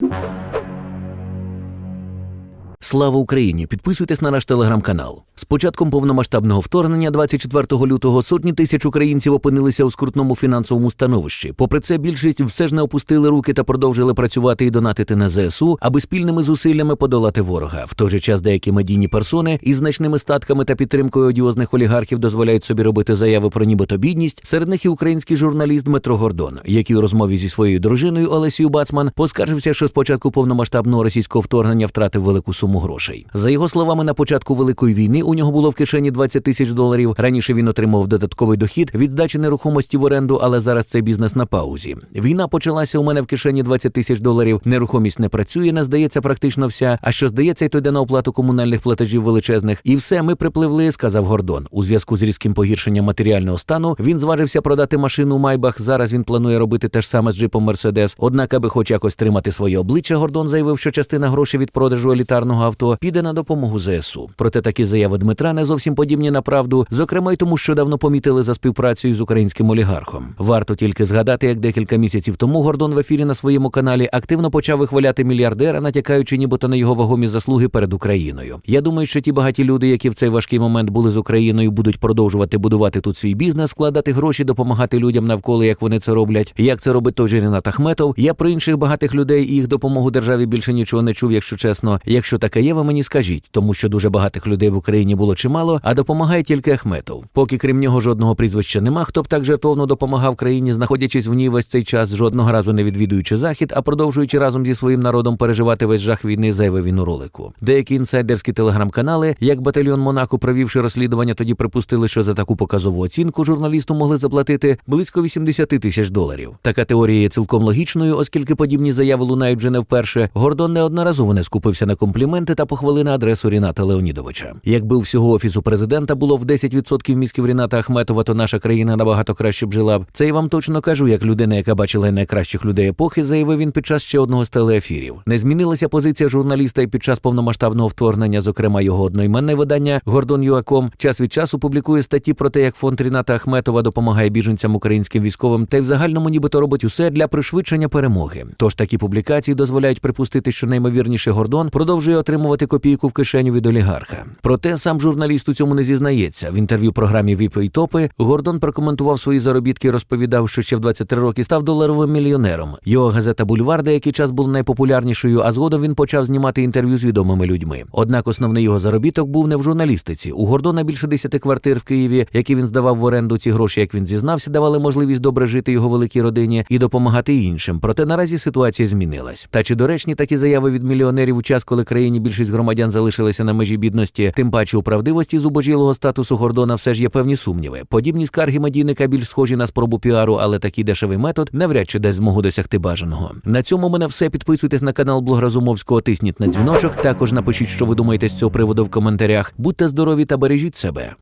you. Слава Україні! Підписуйтесь на наш телеграм-канал. З початком повномасштабного вторгнення 24 лютого сотні тисяч українців опинилися у скрутному фінансовому становищі. Попри це, більшість все ж не опустили руки та продовжили працювати і донатити на ЗСУ, аби спільними зусиллями подолати ворога. В той же час деякі медійні персони із значними статками та підтримкою одіозних олігархів дозволяють собі робити заяви про нібито бідність. Серед них і український журналіст Дмитро Гордон, який у розмові зі своєю дружиною Олесією Бацман поскаржився, що з початку повномасштабного російського вторгнення втратив велику суму грошей. За його словами, на початку великої війни у нього було в кишені 20 тисяч доларів. Раніше він отримав додатковий дохід від здачі нерухомості в оренду, але зараз цей бізнес на паузі. Війна почалася у мене в кишені 20 тисяч доларів. Нерухомість не працює, не здається практично вся. А що здається, й то йде на оплату комунальних платежів величезних. І все, ми припливли, сказав Гордон. У зв'язку з різким погіршенням матеріального стану він зважився продати машину Майбах. Зараз він планує робити те ж саме з джипом Мерседес. Однак, аби хоч якось тримати своє обличчя, Гордон заявив, що частина грошей від продажу елітарного авто піде на допомогу ЗСУ. Проте такі заяви Дмитра не зовсім подібні на правду, зокрема й тому, що давно помітили за співпрацею з українським олігархом. Варто тільки згадати, як декілька місяців тому Гордон в ефірі на своєму каналі активно почав вихваляти мільярдера, натякаючи нібито на його вагомі заслуги перед Україною. Я думаю, що ті багаті люди, які в цей важкий момент були з Україною, будуть продовжувати будувати тут свій бізнес, складати гроші, допомагати людям навколо, як вони це роблять. Як це робить той же Рінат Ахметов. Я про інших багатих людей і їх допомогу державі більше нічого не чув, якщо чесно. Якщо таке є, ви мені скажіть, тому що дуже багатих людей в Україні було чимало, а допомагає тільки Ахметов. Поки крім нього жодного прізвища нема, хто б так жертовно допомагав країні, знаходячись в ній весь цей час, жодного разу не відвідуючи захід, а продовжуючи разом зі своїм народом переживати весь жах війни, заявив він у ролику. Деякі інсайдерські телеграм-канали, як батальйон Монако, провівши розслідування, тоді припустили, що за таку показову оцінку журналісту могли заплатити близько 80 тисяч доларів. Така теорія є цілком логічною, оскільки подібні заяви лунають вже не вперше. Гордон неодноразово не скупився на компліменти та на адресу Ріната Леонідовича. Якби у всього офісу президента було в 10% мізків Ріната Ахметова, то наша країна набагато краще б жила б. Це я вам точно кажу, як людина, яка бачила найкращих людей епохи, заявив він під час ще одного з телеефірів. Не змінилася позиція журналіста і під час повномасштабного вторгнення, зокрема його одноіменне видання Гордон Юаком час від часу публікує статті про те, як фонд Ріната Ахметова допомагає біженцям українським військовим, та й в загальному нібито робить усе для пришвидшення перемоги. Тож такі публікації дозволяють припустити, що наймовірніше Гордон продовжує отримувати копійку в кишеню від олігарха. Проте сам журналіст у цьому не зізнається. В інтерв'ю програмі «Віпи і топи Гордон прокоментував свої заробітки, розповідав, що ще в 23 роки став доларовим мільйонером. Його газета Бульвар деякий час була найпопулярнішою, а згодом він почав знімати інтерв'ю з відомими людьми. Однак основний його заробіток був не в журналістиці. У Гордона більше 10 квартир в Києві, які він здавав в оренду. Ці гроші, як він зізнався, давали можливість добре жити його великій родині і допомагати іншим. Проте наразі ситуація змінилась. Та чи доречні такі заяви від мільйонерів у час, коли країні більшість громадян залишилися на межі бідності, тим паче у правдивості зубожілого статусу Гордона все ж є певні сумніви. Подібні скарги медійника більш схожі на спробу піару, але такий дешевий метод навряд чи дасть змогу досягти бажаного. На цьому мене все. Підписуйтесь на канал Блогра Зумовського, тисніть на дзвіночок. Також напишіть, що ви думаєте з цього приводу в коментарях. Будьте здорові та бережіть себе.